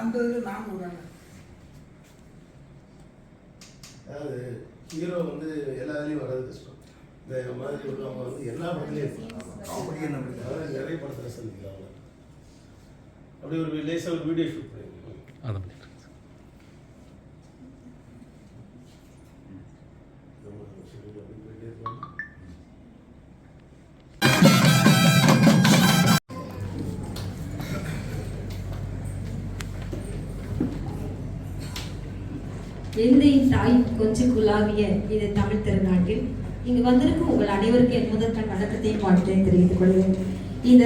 அந்த இதில் நான் ஒரு ஆள் அதாவது ஹீரோ வந்து எல்லா வேலையும் வர்றது கஷ்டம். இந்த மாதிரி உள்ளவங்க வந்து எல்லா படத்துலையும் இருப்பாங்க. காமெடி என்ன அப்படி அதாவது நிறைய படத்தில் சந்திக்கலாம் அவங்க அப்படி ஒரு லேசாக ஒரு வீடியோ ஷூட் பண்ணியிருக்கோம் அதை எந்தையின் தாய் கொஞ்சம் குலாவிய இது தமிழ் திருநாட்டில் இங்கு வந்திருக்கும் உங்கள் அனைவருக்கும் என் முதல் தன் வணக்கத்தையும் வாழ்த்தையும் தெரிவித்துக் கொள்கிறேன் இந்த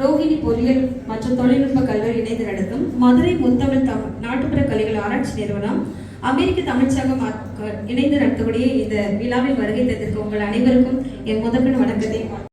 ரோஹிணி பொறியியல் மற்றும் தொழில்நுட்ப கல்லூரி இணைந்து நடத்தும் மதுரை முத்தமிழ் தமிழ் நாட்டுப்புற கலைகள் ஆராய்ச்சி நிறுவனம் அமெரிக்க தமிழ்ச்சங்கம் இணைந்து நடத்தக்கூடிய இந்த விழாவில் வருகை தந்திருக்கும் உங்கள் அனைவருக்கும் என் முதற்கண் வணக்கத்தையும் வாழ்த்துகிறேன்.